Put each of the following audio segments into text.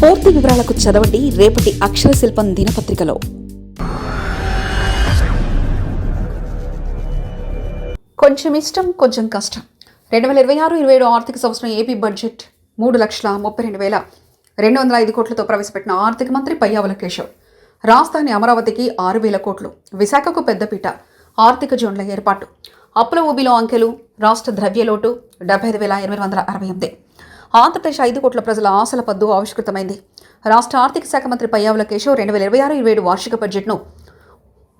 పూర్తి వివరాలకు చదవండి రేపటి అక్షర శిల్పం దినపత్రికలో. కొంచెం ఇష్టం కొంచెం కష్టం. రెండు వేల ఇరవై ఆరు ఇరవై ఏడు ఆర్థిక సంవత్సరం ఏపీ బడ్జెట్ మూడు లక్షల ముప్పై రెండు వేల రెండు వందల ఐదు కోట్లతో ప్రవేశపెట్టిన ఆర్థిక మంత్రి పయ్యావుల కేశవ్. రాజధాని అమరావతికి ఆరు వేల కోట్లు. విశాఖకు పెద్దపీట ఆర్థిక జోన్ల ఏర్పాటు. అప్పుల ఊబిలో అంకెలు. రాష్ట్ర ద్రవ్యలోటు డెబ్బై ఐదు వేల ఎనిమిది వందల అరవై ఎనిమిది. ఆంధ్రప్రదేశ్ ఐదు కోట్ల ప్రజల ఆశల పద్దు ఆవిష్కృతమైంది. రాష్ట్ర ఆర్థిక శాఖ మంత్రి పయ్యావుల కేశవ్ రెండు వేల ఇరవై ఆరు ఇరవై ఏడు వార్షిక బడ్జెట్ను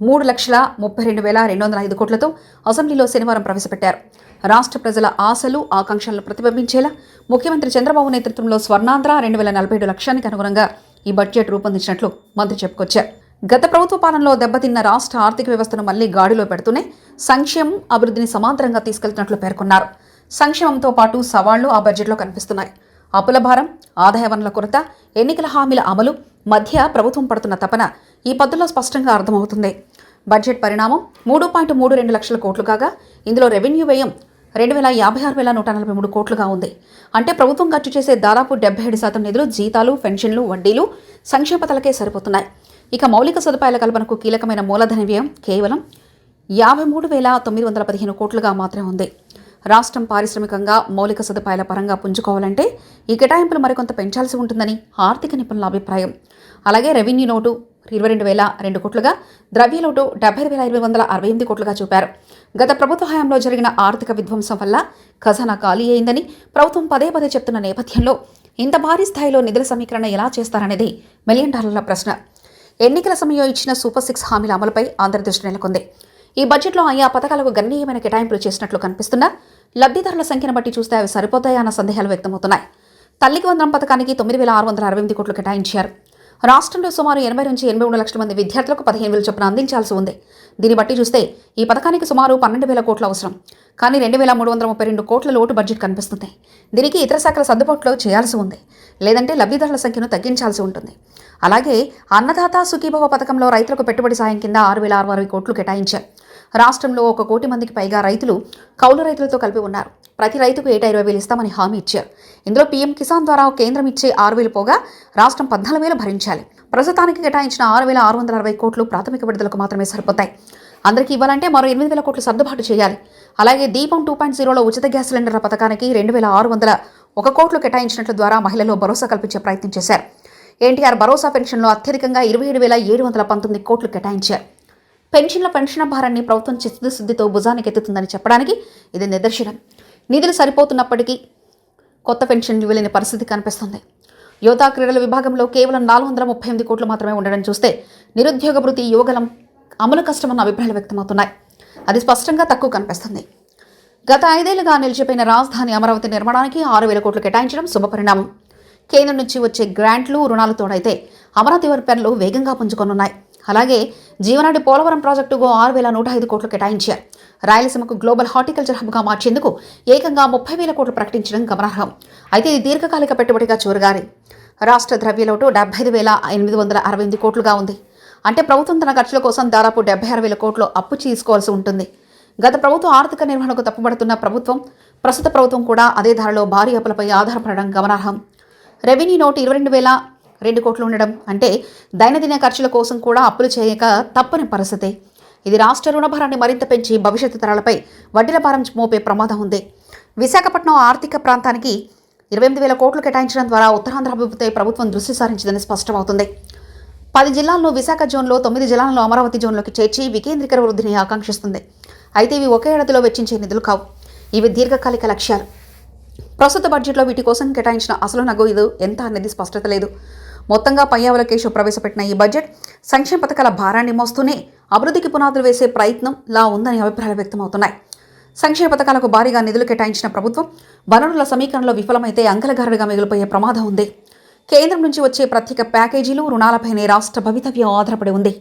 మూడు లక్షల ముప్పై రెండు వేల రెండు వందల ఐదు కోట్లతో అసెంబ్లీలో శనివారం ప్రవేశపెట్టారు. రాష్ట్ర ప్రజల ఆశలు ఆకాంక్షలను ప్రతిబింబించేలా ముఖ్యమంత్రి చంద్రబాబు నేతృత్వంలో స్వర్ణాంధ్ర రెండు వేల నలభై ఏడు లక్ష్యానికి అనుగుణంగా ఈ బడ్జెట్ రూపొందించినట్లు మంత్రి చెప్పుకొచ్చారు. గత ప్రభుత్వ పాలనలో దెబ్బతిన్న రాష్ట్ర ఆర్థిక వ్యవస్థను మళ్ళీ గాడిలో పెడుతూనే సంక్షేమం అభివృద్ధిని సమాంతరంగా తీసుకెళ్తున్నట్లు పేర్కొన్నారు. సంక్షేమంతో పాటు సవాళ్ళు ఆ బడ్జెట్లో కనిపిస్తున్నాయి. అప్పుల భారం ఆదాయ వనరుల కొరత ఎన్నికల హామీల అమలు మధ్య ప్రభుత్వం పడుతున్న తపన ఈ పద్ధతిలో స్పష్టంగా అర్థమవుతుంది. బడ్జెట్ పరిణామం మూడు పాయింట్ మూడు రెండు లక్షల కోట్లు కాగా ఇందులో రెవెన్యూ వ్యయం రెండు వేల యాభై ఆరు వేల నూట నలభై మూడు కోట్లుగా ఉంది. అంటే ప్రభుత్వం ఖర్చు చేసే దాదాపు డెబ్బై ఏడు శాతం నిధులు జీతాలు పెన్షన్లు వడ్డీలు సంక్షేమతలకే సరిపోతున్నాయి. ఇక మౌలిక సదుపాయాల కల్పనకు కీలకమైన మూలధన వ్యయం కేవలం యాభై మూడు వేల తొమ్మిది వందల పదిహేను కోట్లుగా మాత్రమే ఉంది. రాష్ట్రం పారిశ్రామికంగా మౌలిక సదుపాయాల పరంగా పుంజుకోవాలంటే ఈ కేటాయింపులు మరికొంత పెంచాల్సి ఉంటుందని ఆర్థిక నిపుణుల అభిప్రాయం. అలాగే రెవెన్యూ నోటు ఇరవై రెండు వేల రెండు కోట్లుగా ద్రవ్య లోటు డెబ్బై వేల ఇరవై వందల అరవై ఎనిమిది కోట్లుగా చూపారు. గత ప్రభుత్వ హయాంలో జరిగిన ఆర్థిక విధ్వంసం వల్ల ఖజానా ఖాళీ అయిందని ప్రభుత్వం పదే పదే చెప్తున్న నేపథ్యంలో ఇంత భారీ స్థాయిలో నిధుల సమీకరణ ఎలా చేస్తారనేది మిలియన్ డాలర్ల ప్రశ్న. ఎన్నికల సమయంలో ఇచ్చిన సూపర్ సిక్స్ హామీల అమలుపై ఆంధ్ర దృష్టి నెలకొంది. ఈ బడ్జెట్లో ఆయా పథకాలకు గణనీయమైన కేటాయింపులు చేసినట్లు కనిపిస్తున్నా లబ్ధిదారుల సంఖ్యను బట్టి చూస్తే అవి సరిపోతాయా అన్న సందేహాలు వ్యక్తమవుతున్నాయి. తల్లికి వందనం పథకానికి తొమ్మిది వేల ఆరు వందల అరవై ఎనిమిది కోట్లు కేటాయించారు. రాష్ట్రంలో సుమారు ఎనభై నుంచి ఎనభై మూడు లక్షల మంది విద్యార్థులకు పదిహేను వేల చొప్పున అందించాల్సి ఉంది. దీన్ని బట్టి చూస్తే ఈ పథకానికి సుమారు పన్నెండు వేల కోట్లు అవసరం. కానీ రెండు వేల మూడు వందల ముప్పై రెండు కోట్ల లోటు బడ్జెట్ కనిపిస్తుంది. దీనికి ఇతర శాఖల సర్దుబాటులో చేయాల్సి ఉంది. లేదంటే లబ్ధిదారుల సంఖ్యను తగ్గించాల్సి ఉంటుంది. అలాగే అన్నదాత సుఖీభవ పథకంలో రైతులకు పెట్టుబడి సాయం కింద ఆరు వేల ఆరు అరవై కోట్లు కేటాయించారు. రాష్ట్రంలో ఒక కోటి మందికి పైగా రైతులు కౌలు రైతులతో కలిపి ఉన్నారు. ప్రతి రైతుకు ఏటా ఇరవై వేలు ఇస్తామని హామీ ఇచ్చారు. ఇందులో పీఎం కిసాన్ ద్వారా కేంద్రం ఇచ్చే ఆరు వేలు పోగా రాష్ట్రం పద్నాలుగు వేలు భరించాలి. ప్రస్తుతానికి కేటాయించిన ఆరు వేల ఆరు వందల అరవై కోట్లు ప్రాథమిక విడుదలకు మాత్రమే సరిపోతాయి. అందరికీ ఇవ్వాలంటే మరో ఎనిమిది వేల కోట్లు సర్దుబాటు చేయాలి. అలాగే దీపం టూ పాయింట్ జీరోలో ఉచిత గ్యాస్ సిలిండర్ల పథకానికి రెండు వేల ఆరు వందల ఒక కోట్లు కేటాయించినట్లు ద్వారా మహిళల్లో భరోసా కల్పించే ప్రయత్నం చేశారు. ఎన్టీఆర్ భరోసా పెన్షన్లో అత్యధికంగా ఇరవై ఏడు వేల ఏడు వందల పంతొమ్మిది కోట్లు కేటాయించారు. పెన్షన్ల పెన్షన్ భారాన్ని ప్రభుత్వం చిత్తశుద్ధితో భుజానికి ఎత్తుతుందని చెప్పడానికి ఇది నిదర్శనం. నిధులు సరిపోతున్నప్పటికీ కొత్త పెన్షన్ ఇవ్వలేని పరిస్థితి కనిపిస్తుంది. యువతా క్రీడల విభాగంలో కేవలం నాలుగు వందల ముప్పై ఎనిమిది కోట్లు మాత్రమే ఉండడం చూస్తే నిరుద్యోగ వృత్తి యువగలం అమలు కష్టమన్న అభిప్రాయాలు వ్యక్తమవుతున్నాయి. అది స్పష్టంగా తక్కువ కనిపిస్తుంది. గత ఐదేళ్ళుగా నిలిచిపోయిన రాజధాని అమరావతి నిర్మాణానికి ఆరు వేల కోట్లు కేటాయించడం శుభపరిణామం కేంద్రం నుంచి వచ్చే గ్రాంట్లు రుణాలు తోడైతే అమరావతి వారి పనులు వేగంగా పుంజుకొనున్నాయి. అలాగే జీవనాడి పోలవరం ప్రాజెక్టుకు ఆరు వేల నూట ఐదు కోట్లు కేటాయించారు. రాయలసీమకు గ్లోబల్ హార్టికల్చర్ హబ్గా మార్చేందుకు ఏకంగా ముప్పై వేల కోట్లు ప్రకటించడం గమనార్హం. అయితే ఇది దీర్ఘకాలిక పెట్టుబడిగా చూరగారి రాష్ట్ర ద్రవ్యలోటు డెబ్బై ఐదు వేల ఎనిమిది వందల అరవై ఎనిమిది కోట్లుగా ఉంది. అంటే ప్రభుత్వం తన ఖర్చుల కోసం దాదాపు డెబ్బై ఆరు వేల కోట్లు అప్పు తీసుకోవాల్సి ఉంటుంది. గత ప్రభుత్వం ఆర్థిక నిర్వహణకు తప్పుపడుతున్న ప్రభుత్వం ప్రస్తుత ప్రభుత్వం కూడా అదే ధరలో భారీ అప్పులపై ఆధారపడడం గమనార్హం. రెవెన్యూ నోటు ఇరవై రెండు వేల రెండు కోట్లు ఉండడం అంటే దైనందిన ఖర్చుల కోసం కూడా అప్పులు చేయక తప్పని పరిస్థితి. ఇది రాష్ట్ర రుణభారాన్ని మరింత పెంచి భవిష్యత్తు తరాలపై వడ్డీల భారం మోపే ప్రమాదం ఉంది. విశాఖపట్నం ఆర్థిక ప్రాంతానికి ఇరవై ఎనిమిది వేల కోట్లు కేటాయించడం ద్వారా ఉత్తరాంధ్ర అభివృద్ధిపై ప్రభుత్వం దృష్టి సారించిందని స్పష్టమవుతుంది. పది జిల్లాల్లో విశాఖ జోన్లో తొమ్మిది జిల్లాలను అమరావతి జోన్లోకి చేర్చి వికేంద్రీకర వృద్ధిని ఆకాంక్షిస్తుంది. అయితే ఇవి ఒకే ఏడాదిలో వెచ్చించే నిధులు కావు. ఇవి దీర్ఘకాలిక లక్ష్యాలు. ప్రస్తుత బడ్జెట్లో వీటి కోసం కేటాయించిన అసలు నగదు ఎంత అనేది స్పష్టత లేదు. మొత్తంగా పయ్యావుల కేశవ్ ప్రవేశపెట్టిన ఈ బడ్జెట్ సంక్షేమ పథకాల భారాన్ని మోస్తూనే అభివృద్ధికి పునాదులు వేసే ప్రయత్నం లా ఉందని అభిప్రాయాలు వ్యక్తమవుతున్నాయి. సంక్షేమ పథకాలకు భారీగా నిధులు కేటాయించిన ప్రభుత్వం వనరుల సమీకరణలో విఫలమైతే అంకలగారుడిగా మిగిలిపోయే ప్రమాదం ఉంది. కేంద్రం నుంచి వచ్చే ప్రత్యేక ప్యాకేజీలు రుణాలపైనే రాష్ట్ర భవితవ్యం ఆధారపడి ఉంది.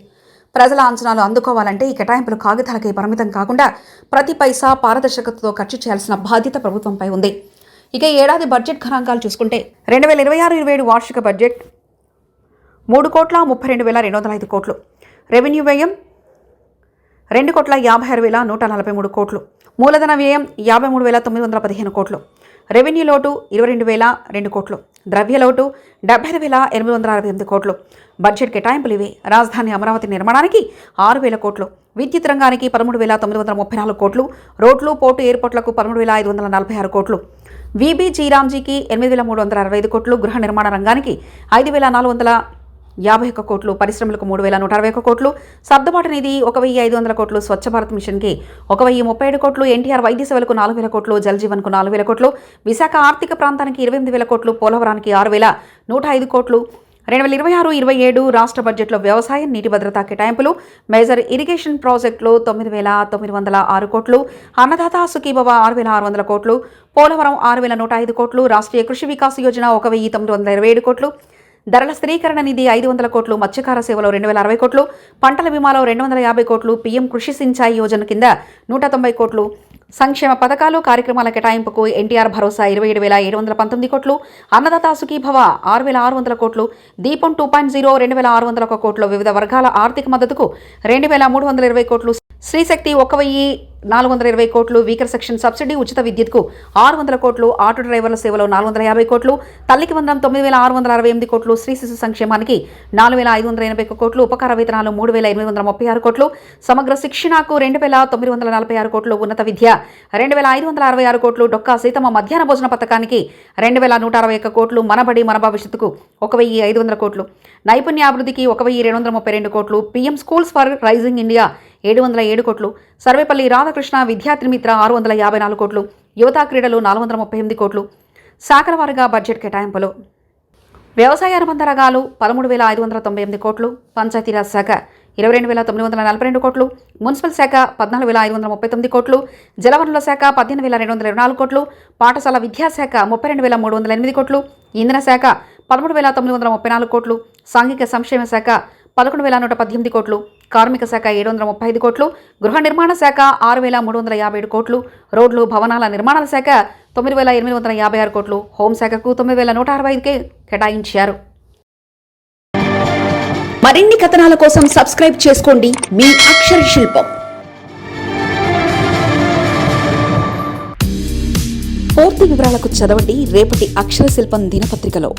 ప్రజల అంచనాలు అందుకోవాలంటే ఈ కేటాయింపులు కాగితాలకే పరిమితం కాకుండా ప్రతి పైసా పారదర్శకతతో ఖర్చు చేయాల్సిన బాధ్యత ప్రభుత్వంపై ఉంది. ఇక ఏడాది బడ్జెట్ గణాంకాలు చూసుకుంటే రెండు వేల ఇరవై ఆరు ఇరవై ఏడు వార్షిక బడ్జెట్ మూడు కోట్ల ముప్పై రెండు వేల రెండు వందల ఐదు కోట్లు. రెవెన్యూ వ్యయం రెండు కోట్ల యాభై ఆరు వేల నూట నలభై మూడు కోట్లు. మూలధన వ్యయం యాభై మూడు వేల తొమ్మిది వందల పదిహేను కోట్లు. రెవెన్యూ లోటు ఇరవై రెండు వేల రెండు కోట్లు. ద్రవ్య లోటు డెబ్బై ఐదు వేల ఎనిమిది వందల అరవై ఎనిమిది కోట్లు. బడ్జెట్ కేటాయింపులు ఇవి. రాజధాని అమరావతి నిర్మాణానికి ఆరు వేల కోట్లు. విద్యుత్ రంగానికి పదమూడు వేల తొమ్మిది వందల ముప్పై నాలుగు కోట్లు. రోడ్లు పోర్టు ఎయిర్పోర్ట్లకు పదమూడు వేల ఐదు వందల నలభై ఆరు కోట్లు. విబి జీరాంజీకి ఎనిమిది వేల మూడు వందల అరవై ఐదు కోట్లు. గృహ నిర్మాణ రంగానికి ఐదు వేల నాలుగు వందల యాభై ఒక్క కోట్లు పరిశ్రమలకు మూడు వేల నూట అరవై ఒక్క కోట్లు. సర్దుబాటు నిధి ఒక వెయ్యి ఐదు వందల కోట్లు స్వచ్ఛ భారత్ మిషన్కి ఒక వెయ్యి ముప్పై ఏడు కోట్లు ఎన్టీఆర్ వైద్య సేవలకు నాలుగు వేల కోట్లు జలజీవన్కు నాలుగు వేల కోట్లు. విశాఖ ఆర్థిక ప్రాంతానికి ఇరవై ఎనిమిది వేల కోట్లు పోలవరానికి ఆరు వేల నూట ఐదు కోట్లు. రెండు వేల ఇరవై ఆరు ఇరవై ఏడు రాష్ట్ర బడ్జెట్లో వ్యవసాయం నీటి భద్రతా కేటాయింపులు. మేజర్ ఇరిగేషన్ ప్రాజెక్టులు తొమ్మిది వేల తొమ్మిది వందల ఆరు కోట్లు. అన్నదాత సుఖీభవ ఆరు వేల ఆరు వందల కోట్లు. పోలవరం ఆరు వేల నూట ఐదు కోట్లు. రాష్ట్రీయ కృషి వికాస్ యోజన ఒక వెయ్యి తొమ్మిది వందల ఇరవై ఏడు కోట్లు. ధరల స్థిరీకరణ నిధి ఐదు వందల కోట్లు మత్స్యకార సేవలో రెండు వేల అరవై కోట్లు పంటల బీమాలో రెండు వందల యాభై కోట్లు పీఎం కృషి సించాయి యోజన కింద నూట తొంభై కోట్లు. సంక్షేమ పథకాలు కార్యక్రమాల కేటాయింపుకు ఎన్టీఆర్ భరోసా ఇరవై ఏడు వేల ఏడు వందల పంతొమ్మిది కోట్లు అన్నదాత సుఖీభవ ఆరు వేల ఆరు వందల కోట్లు దీపం టూ పాయింట్ జీరో రెండు వేల ఆరు వందల ఒక కోట్లు వివిధ వర్గాల ఆర్థిక మద్దతుకు రెండు వేల మూడు వందల ఇరవై కోట్లు శ్రీశక్తి ఒక వెయ్యి నాలుగు వందల ఇరవై కోట్లు వీకర్ సెక్షన్ సబ్సిడీ ఉచిత విద్యుత్కు ఆరు వందల కోట్లు ఆటో డ్రైవర్ల సేవలో నాలుగు వందల యాభై కోట్లు తల్లికి వందనం తొమ్మిది వేల ఆరు వందల అరవై ఎనిమిది కోట్లు శ్రీ శిశు సంక్షేమానికి నాలుగు వేల ఐదు వందల ఎనభై ఒక్క కోట్లు ఉపకార వేతనాలు మూడు వేల ఎనిమిది వందల ముప్పై ఆరు కోట్లు సమగ్ర శిక్షణకు రెండు వేల తొమ్మిది వందల నలభై ఆరు కోట్లు ఉన్నత విద్య రెండు వేల ఐదు వందల అరవై ఆరు కోట్లు డొక్కా సీతమ్మ మధ్యాహ్న భోజన పథకానికి రెండు వేల నూట అరవై ఒక్క కోట్లు మనబడి మన భవిష్యత్తుకు ఒక వెయ్యి ఐదు వందల కోట్లు. నైపుణ్యాభివృద్ధికి ఒక వెయ్యి రెండు వందల ముప్పై రెండు కోట్లు PM schools for rising India ఏడు వందల ఏడు కోట్లు. సర్వేపల్లి రాధాకృష్ణ విద్యార్థిమిత్ర ఆరు వందల యాభై నాలుగు కోట్లు. యువతా క్రీడలు నాలుగు వందల ముప్పై ఎనిమిది కోట్లు. శాఖల బడ్జెట్ కేటాయింపులు. వ్యవసాయ అనుబంధ రంగాలు పదమూడు వేల ఐదు వందల తొంభై ఎనిమిది కోట్లు. పంచాయతీరాజ్ శాఖ ఇరవై రెండు వేల తొమ్మిది వందల నలభై రెండు కోట్లు. మున్సిపల్ శాఖ పద్నాలుగు వేల ఐదు వందల ముప్పై తొమ్మిది కోట్లు. జలవనరుల శాఖ పద్దెనిమిది వేల రెండు వందల ఇరవై నాలుగు కోట్లు. పాఠశాల విద్యాశాఖ ముప్పై రెండు వేల మూడు వందల ఎనిమిది కోట్లు. ఇంధన శాఖ పదమూడు వేల తొమ్మిది వందల ముప్పై నాలుగు కోట్లు. సాంఘిక సంక్షేమ శాఖ పదకొండు వేల నూట పద్దెనిమిది కోట్లు. కార్మిక శాఖ ఏడు వందల ముప్పై ఐదు కోట్లు గృహ నిర్మాణ శాఖ ఆరు వేల మూడు వందల యాభై ఏడు కోట్లు రోడ్లు భవనాల నిర్మాణాల శాఖ తొమ్మిది వేల ఎనిమిది వందల యాభై ఆరు కోట్లు హోంశాఖకు తొమ్మిది వేల నూట అరవై ఐదుకే కేటాయించారు. మరిన్ని కథనాల కోసం సబ్స్క్రైబ్ చేసుకోండి మీ అక్షర శిల్పం. పూర్తి వివరాలకు చదవండి రేపటి అక్షర శిల్పం దినపత్రికలో.